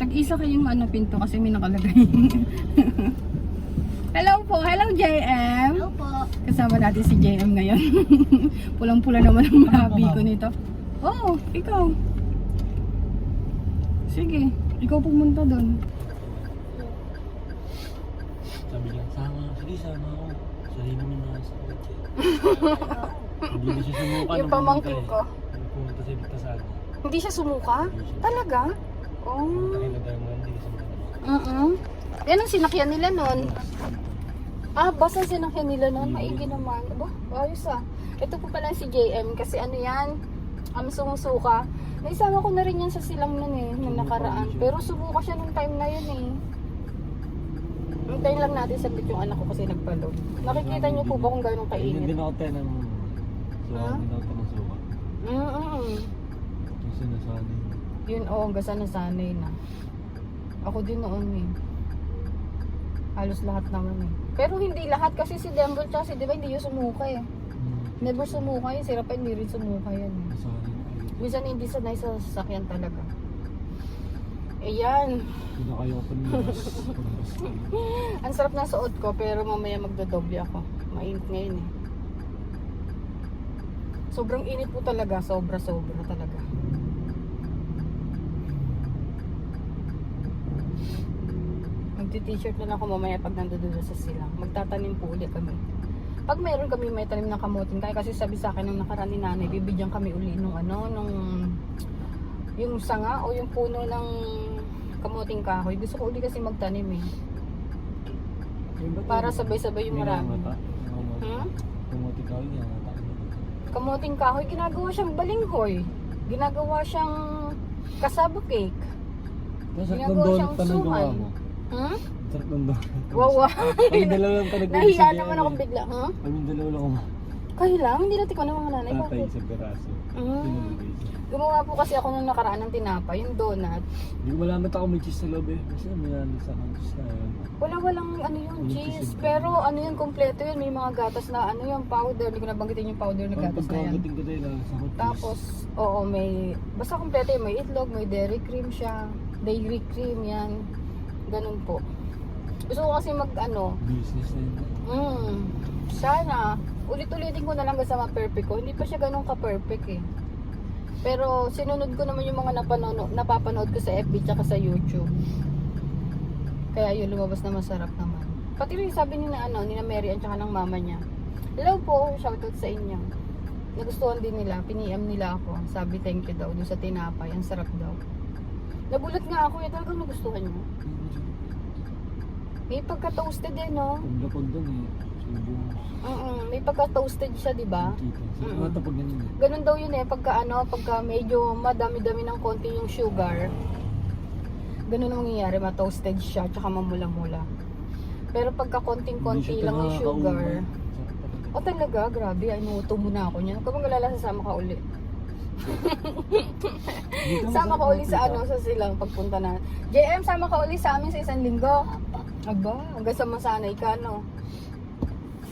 Tag-isa kayong ano pinto kasi may nakalagay. Hello po, hello JM. Hello po. Kasama natin si JM ngayon. Pulang-pula naman ang mahabi ko nito. Oo, oh, ikaw. Sige, ikaw pumunta doon. Sabi niya, sama, sige sama ako. Sarili naman na sa kotse. Hindi na siya sumuka. Yung pamangkin ko. eh. Nung pumunta sa Ligtasan. Hindi siya sumuka? Talaga? Oh. hindi. Uh-uh. Yan ang sinakyan nila noon. Ah, basta sinakyan nila noon. Maigi naman. Aba, ayos ah. Ito po pala si JM kasi ano yan, ang sumusuka. Naisama ko na rin yan sa silang nun eh, nung nakaraan. Pero sumuka siya nung time na yun eh. Hintayin lang natin saglit yung anak ko kasi nagpalog. Nakikita niyo po ba kung gano'ng Hindi kainit? din ako tayo ng suka. Hindi ako tayo ng suka. Mm-mm. Yung sinasabi. Yun, oo, hanggang sa nasanay na. Ako din noon eh. Halos lahat naman eh. Pero hindi lahat kasi si Demble tsaka si Diba hindi yung sumuka eh. Hmm. Never sumuka yun. Si Rafa hindi rin sumuka yan eh. Minsan hindi sanay sa sasakyan talaga. Ayan. Pinakayo ko nilas. Ang sarap ng suot ko pero mamaya magdodoble ako. Mainit ngayon eh. Sobrang init po talaga. Sobra-sobra talaga. Magti-t-shirt na lang ako mamaya pag nandoon sa silang. Magtatanim po ulit kami. Pag meron kami may tanim ng kamutin, kaya kasi sabi sa akin nung nakaraan ni nanay, bibigyan kami uli nung ano, nung yung sanga o yung puno ng kamuting kahoy. Gusto ko uli kasi magtanim eh. Para sabay-sabay yung marami. Hmm? Pumuti ka yun. Kamuting kahoy, ginagawa siyang balinghoy. Ginagawa siyang kasaba cake. Ginagawa siyang suman. Hmm? Sarap ng donut. Wawa. Kami dalawa lang talaga. Nahiya naman ako bigla. Huh? Kami dalawa lang ako. Kayo lang? Hindi natin ko mga nanay. Tatay Bakit? sa peraso. Mm. Gumawa po kasi ako nung nakaraan ng tinapa, yung donut. Hindi ko malamat ako may cheese sa loob eh. Kasi may ano sa akin cheese na yun. Wala walang ano yung cheese. Pero ano yun, kompleto yun. May mga gatas na ano yung powder. Hindi ko nabanggitin yung powder na gatas na yan. pagkakating ko tayo na sa hot Tapos, oo, may, basta kompleto yun. May itlog, may dairy cream siya. Dairy cream yan. Ganun po. Gusto ko kasi mag ano, Business na yun. mm, sana, ulit-ulitin ko na lang sa ma-perfect ko. Hindi pa siya ganun ka-perfect eh. Pero sinunod ko naman yung mga napanood, napapanood ko sa FB tsaka sa YouTube. Kaya yun, lumabas na masarap naman. Pati rin sabi ni na ano, ni na Mary at tsaka ng mama niya. Hello po, shoutout sa inyo. Nagustuhan din nila, piniam nila ako. Sabi thank you daw, doon sa tinapay, ang sarap daw. Nagulat nga ako, eh, talagang nagustuhan niyo. May pagka-toasted eh, no? Pagdapag doon eh. Subo. Mm may pagka-toasted siya, di ba? Mm. mga tapag ganun eh. Ganun daw yun eh, pagka ano, pagka medyo madami-dami ng konti yung sugar, ganun ang mangyayari, ma-toasted siya, tsaka mamula-mula. Pero pagka konting-konti lang yung nakakaumay. sugar, o talaga, grabe, ay nuto mo na ako niyan. Huwag ka magalala, sasama ka uli. Sama ka uli sa ano, sa silang pagpunta na. JM, sama ka uli sa amin sa isang linggo. Aba, hanggang sa masanay ka, no?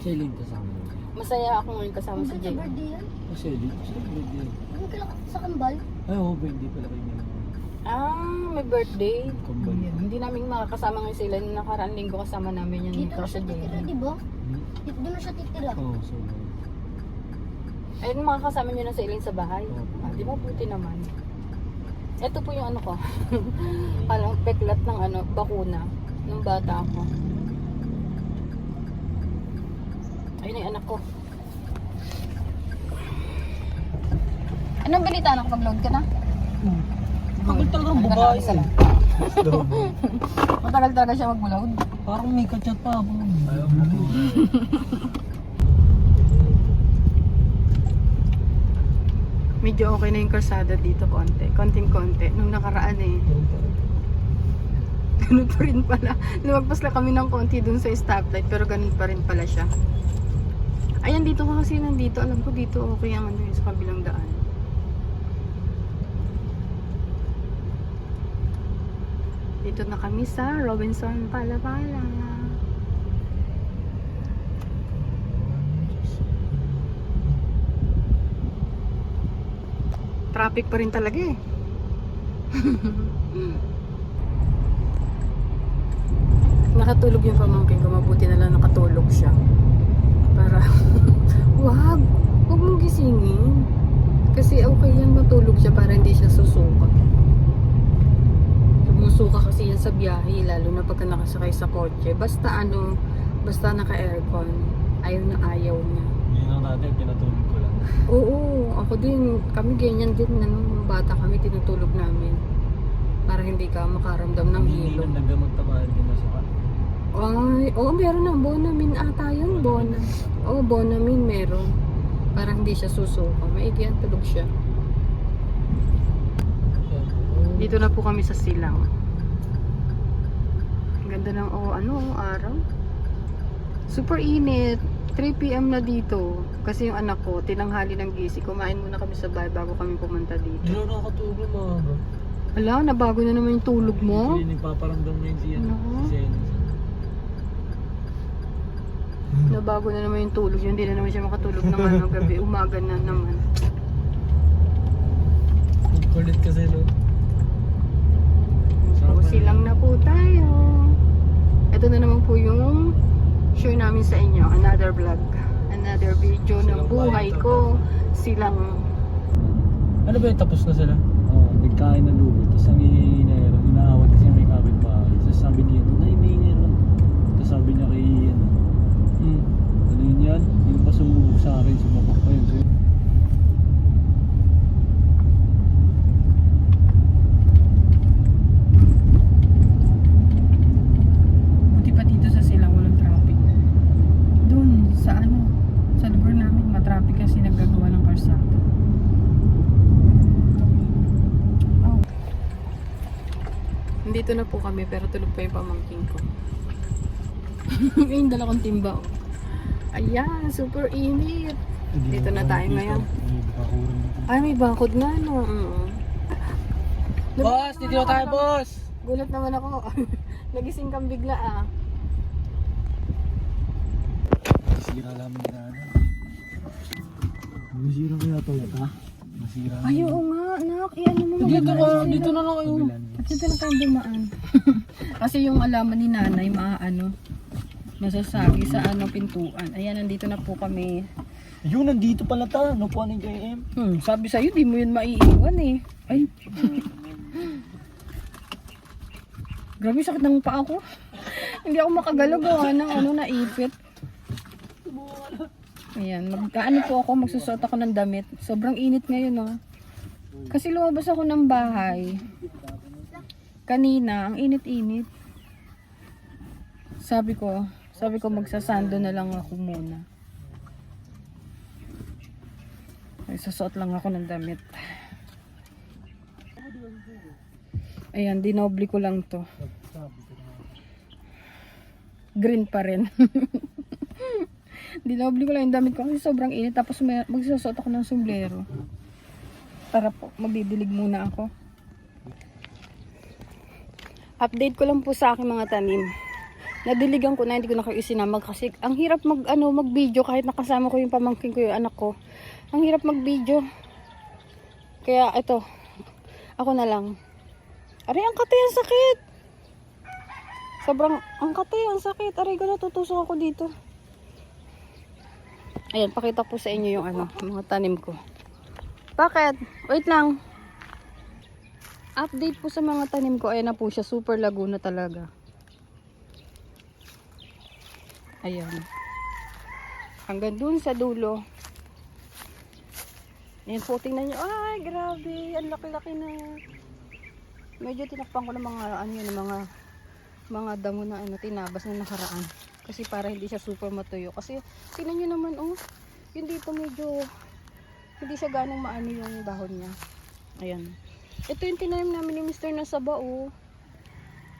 Selling kasama. Masaya ako ngayon kasama si Ang JM. birthday yan? Selling. Selling din. Ang kala sa kambal? Ay, oh, birthday pala kayo niya. Ah, may birthday. Kambal. Yan. Hindi namin makakasama ngayon sila. Nung nakaraan linggo kasama namin yun Dito dito na sa siya titira, JM. di ba? Hmm? Dito na siya titira. Oo, so. Ayun, makakasama nyo na sa Ilin sa bahay. Ah, di ba buti naman. Ito po yung ano ko. Parang peklat ng ano, bakuna. Nung bata ako. Ayun yung anak ko. Anong balita anak? Pag-load ka na? Bakit talagang Ano ka na? babae? Isa lang. Matagal talaga siya mag-load. Parang may kachat pa ako. Ayaw mo. Medyo okay na yung kalsada dito konti. Konting-konti. Nung nakaraan eh. Ganun pa rin pala. Lumagpas lang kami ng konti dun sa stoplight pero ganun pa rin pala siya. Ayan dito ka kasi nandito. Alam ko dito okay ang ano yun sa kabilang daan. Dito na kami sa Robinson Palapala. Traffic pa rin talaga eh. Nakatulog yung pamangkin ko. Mabuti na lang nakatulog siya. Para, wag, wag mong gisingin. Kasi okay yan matulog siya para hindi siya susuka. Sumusuka kasi yan sa biyahe, lalo na pagka nakasakay sa kotse. Basta ano, basta naka-aircon, ayaw na ayaw niya. Yun lang natin, pinatulog. Oo, ako din. Kami ganyan din na nung bata kami tinutulog namin. Para hindi ka makaramdam ng Hindi hilo. nang nagamag tamaan din na sa Ay, oo, meron na. Bonamin ata yun, Bona. Oo, Bonamin meron. Para hindi siya susuka. Maigi ang tulog siya. Dito na po kami sa silang. Ang ganda ng oh, ano, araw. Super init. 3pm na dito. Kasi yung anak ko, tinanghali ng gisi. Kumain muna kami sa bahay bago kami pumunta Hindi dito. na nakakatulog mga bro. Ala, nabago na naman yung tulog mo. Hindi nagpaparamdam na yun si ano. Ano? Nabago na naman yung tulog. Hindi na naman siya makatulog ng ano, gabi. Umaga na naman. Kulit kasi no. So, silang na po tayo. Ito na naman po yung share namin sa inyo. Another vlog. Another video ng buhay ko. Silang Ano ba yung tapos na sila? Oo, oh, nagkain ng lugo. Tapos ang hinihintay, inaawat kasi may kapitbahay. Tapos sabi niya, Nay, may hinihintay. Tapos sabi niya kay ano, hmm, ano yun yan? Yung pa sumubok sa akin, sumubok pa yun. So, Buti pa dito sa silang walang traffic. Doon, sa ano, sa lugar namin, matraffic kasi naggagawa ng karsada. Oh. Nandito na po kami pero tulog pa yung pamangking ko. yung dala kong timba. oh. Ayan, super init. Dito na tayo ngayon. Ay, may bakod na, no? Mm. Boss, dito na tayo, boss! Gulat naman ako. Nagising kang bigla, ah. Masira lang na. Masira kaya to, ha? Masira. Ay, oo nga, anak. I-ano mo Dito ka, dito na lang kayo. Dito na tayo dumaan. Kasi yung alaman ni nanay, maaano, masasagi sa ano pintuan. Ayan, nandito na po kami. Yun, nandito pala ta. No po ng JM. Hmm, sabi sa'yo, di mo yun maiiwan eh. Ay. Grabe, sakit ng paa ko. Hindi ako makagalaw gawa ng ano, naipit. Ayan, magkaano po ako, magsusot ako ng damit. Sobrang init ngayon, no. Kasi lumabas ako ng bahay. Kanina, ang init-init. Sabi ko, sabi ko magsasando na lang ako muna. Nagsusuot lang ako ng damit. Ayan, dinobli ko lang to. Green pa rin. dinobli ko lang yung damit ko kasi sobrang init. Tapos may, magsusuot ako ng sombrero. Tara po, mabibilig muna ako. Update ko lang po sa aking mga tanim. Nadiligan ko na, hindi ko na kayo isinama kasi ang hirap mag, ano, mag video kahit nakasama ko yung pamangkin ko yung anak ko. Ang hirap mag video. Kaya ito, ako na lang. Aray, ang kati, ang sakit. Sobrang, ang kati, ang sakit. Aray, ko natutusok ako dito. Ayan, pakita po sa inyo yung ano, mga tanim ko. Bakit? Wait lang. Update po sa mga tanim ko. Ayan na po siya. Super laguna talaga. Ayan. Hanggang dun sa dulo. Ayan po, tingnan nyo. Ay, grabe. Ang laki-laki na. Medyo tinakpan ko ng mga, ano yun, mga, mga damo na ano, tinabas na nakaraan. Kasi para hindi siya super matuyo. Kasi, tingnan nyo naman, oh. Yung dito medyo, hindi siya ganong maano yung dahon niya. Ayan. Ito yung tinanim namin ni Mr. na saba, oh.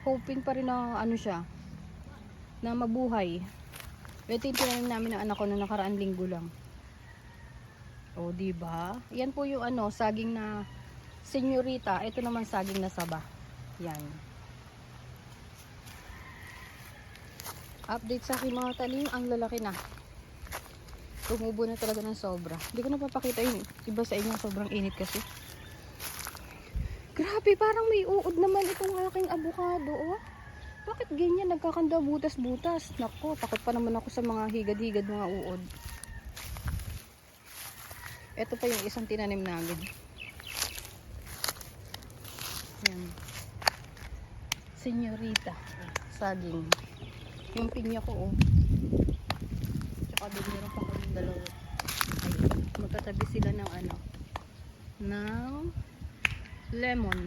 Hoping pa rin na, ano siya, na mabuhay. Ito yung tinanim namin ng anak ko na nakaraan linggo lang. O, di ba? Yan po yung ano, saging na senyorita. Ito naman saging na saba. Yan. Update sa aking mga tanim, ang lalaki na. Tumubo na talaga ng sobra. Hindi ko napapakita yung iba sa inyo, sobrang init kasi. Grabe, parang may uod naman itong aking avocado, oh. Bakit ganyan? Nagkakanda butas-butas. Nako, takot pa naman ako sa mga higad-higad mga uod. Ito pa yung isang tinanim namin. Yan. Senyorita. Saging. Yung pinya ko, oh. Tsaka doon meron pa kami dalawa. Ayun. Magkatabi sila ng ano. Ng lemon.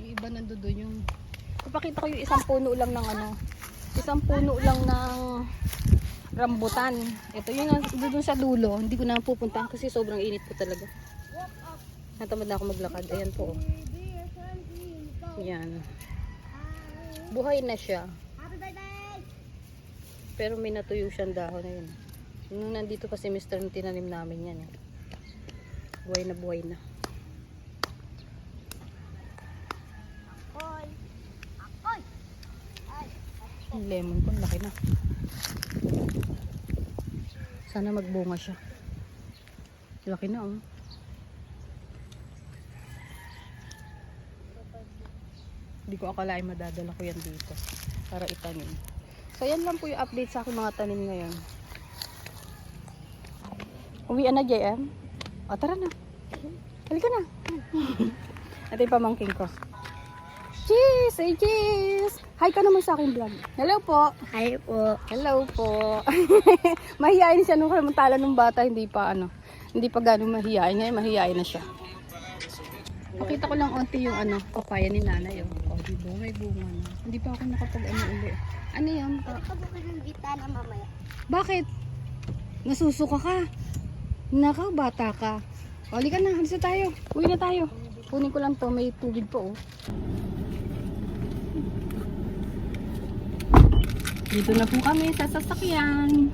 Yung iba nandoon doon yung Ipakita ko yung isang puno lang ng ano. Isang puno lang ng rambutan. Ito yung doon sa dulo. Hindi ko na pupuntahan kasi sobrang init po talaga. Natamad na ako maglakad. Ayan po. oh. Yan. Buhay na siya. Pero may natuyo siyang dahon na yun. Nung nandito pa si Mr. nung tinanim namin yan. eh. Buhay na buhay na. Oy. Oy. Yung lemon ko, laki na. Sana magbunga siya. Laki na, oh. Hindi ko akalain madadala ko yan dito. Para itanim. So, yan lang po yung update sa aking mga tanim ngayon. Uwian na, JM? O, tara na. Halika na. Ito yung pamangking ko. Cheese! Say cheese! Hi ka naman sa aking vlog. Hello po. Hi po. Hello po. mahihain siya nung kamantala nung bata, hindi pa ano, hindi pa ganun mahihain. Ngayon mahihain na siya. Pakita ko lang onti yung ano, papaya ni nanay. Oh, oh di ba? May bunga na. Hindi pa ako nakapag ano uli. Ano yan? Pa- Pag ako ng bitana mamaya. Bakit? Nasusuka ka. Naka, bata ka. O, ka na. Alis na tayo. Uwi na tayo. Kunin ko lang to. May tubig po, oh. Dito na po kami sa sasakyan.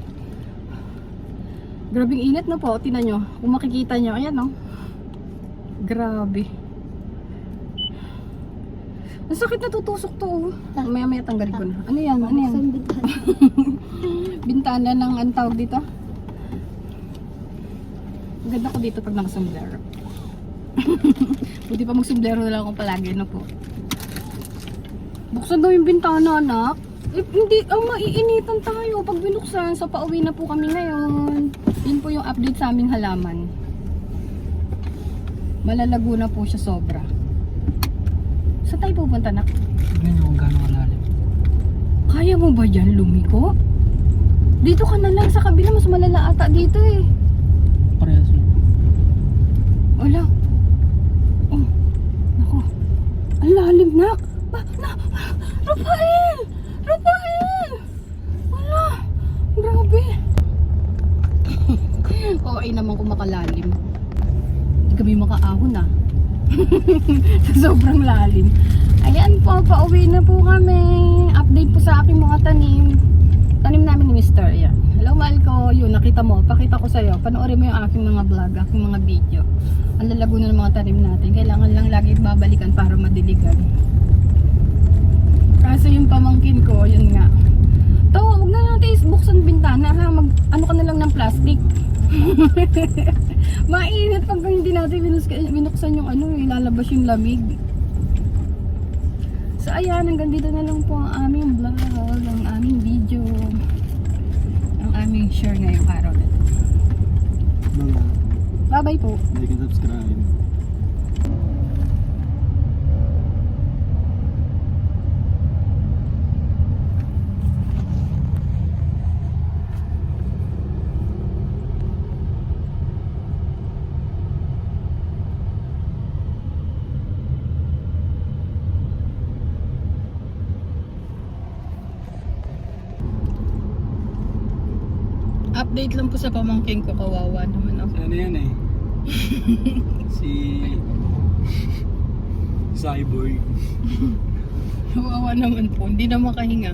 Grabing init na po. Tingnan nyo. Kung makikita nyo. Ayan, oh. Grabe. Ang sakit na tutusok to. oh. Maya maya tanggalin ko na. Ano yan? Ano yan? Bintana ng ang tawag dito. Ang ganda ko dito pag nakasombrero. Buti pa magsombrero na lang ako palagi na po. Buksan daw yung bintana, anak. Eh, hindi, ang maiinitan tayo pag binuksan. So, pauwi na po kami ngayon. Yun po yung update sa aming halaman. Malalago na po siya sobra. Saan tayo pupunta, nak? Tignan nyo kung gano'ng kalalim. Kaya mo ba dyan lumiko? Dito ka na lang sa kabila, mas malala ata dito eh. Parehas lang. Wala. Oh, nako. Ang lalim na. Ah, na, Rafael! Rafael! Wala. Grabe. okay naman kung makalalim. Hindi kami makaahon ah. Sa sobrang lalim. Ayan po, pauwi na po kami. Update po sa aking mga tanim. Tanim namin ni Mr. Ayan. Hello, mahal ko. Yun, nakita mo. Pakita ko sa'yo. Panoorin mo yung aking mga vlog, aking mga video. Ang lalago na ng mga tanim natin. Kailangan lang lagi babalikan para madiligan. Kaso yung pamangkin ko, yun nga. To, huwag na natin buksan bintana ha. Mag, ano ka na lang ng plastic. Mainit pag hindi natin binus- binuksan yung ano, eh, lalabas yung lamig. So ayan, hanggang dito na lang po ang aming vlog, ang aming video, ang aming share ngayong araw na ito. Bye-bye po. like and subscribe. Update lang po sa pamangkin ko, kawawa naman ako. Si ano yan eh? si... Cyborg. Kawawa naman po, hindi na makahinga.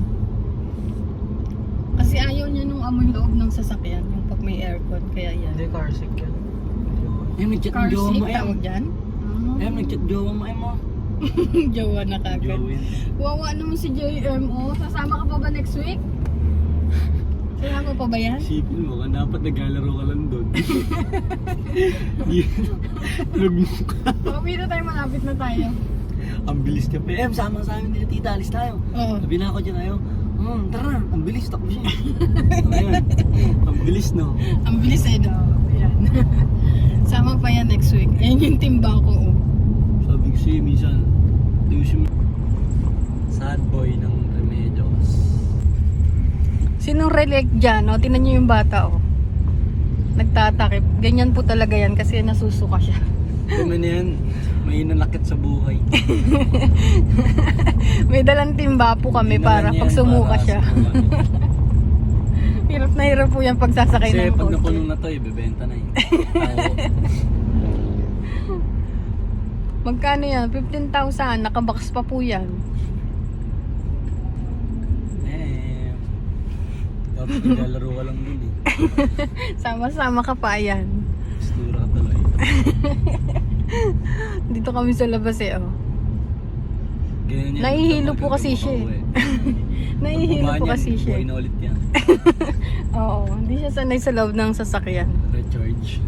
Kasi ayaw niya nung amoy loob ng sasakyan, yung pag may aircon, kaya yan. Hindi, car sick yan. Eh, may chat Car ng jowa seat mo eh. tawag dyan? Eh, may chat jowa mo eh mo. Jowa na kagad. Jowa yan. Wawa naman si Joy MO. Sasama ka pa ba next week? Sasama pa ba yan? Sipin mo dapat naglalaro ka lang doon. Vlog mo ka. Na tayo, malapit na tayo. ang bilis niya. PM, sama sa amin nila tita, alis tayo. Oo. Sabi na ako dyan, ayaw. Hmm, tara na, ang bilis, takbo siya. Ayun, ang bilis no. Ang bilis eh, no? Ayan. Sama pa yan next week. Ayan yung timba ko. Oh. Sabi ko siya, minsan, ayusin mo. Sad boy ng. Sinong relate dyan, no? Tinan nyo yung bata, oh. Nagtatakip. Ganyan po talaga yan kasi nasusuka siya. Kami na yan, may nanakit sa buhay. May dalang timba po kami Hindi para pag sumuka siya. Hirap na hirap po yan pag sasakay Kasi ng pag kotse. napuno na to, ibebenta na eh. Oo. Magkano yan? 15,000. Nakabox pa po yan. Eh, dapat naglalaro ka lang dun eh. Sama-sama ka pa yan. Stura ka tuloy. Dito kami sa labas eh, oh. Ganyan yan. Nahihilo po kasi siya eh. Nahihilo po kasi siya. buhay na ulit yan. Oo, hindi siya sanay sa loob ng sasakyan. Recharge.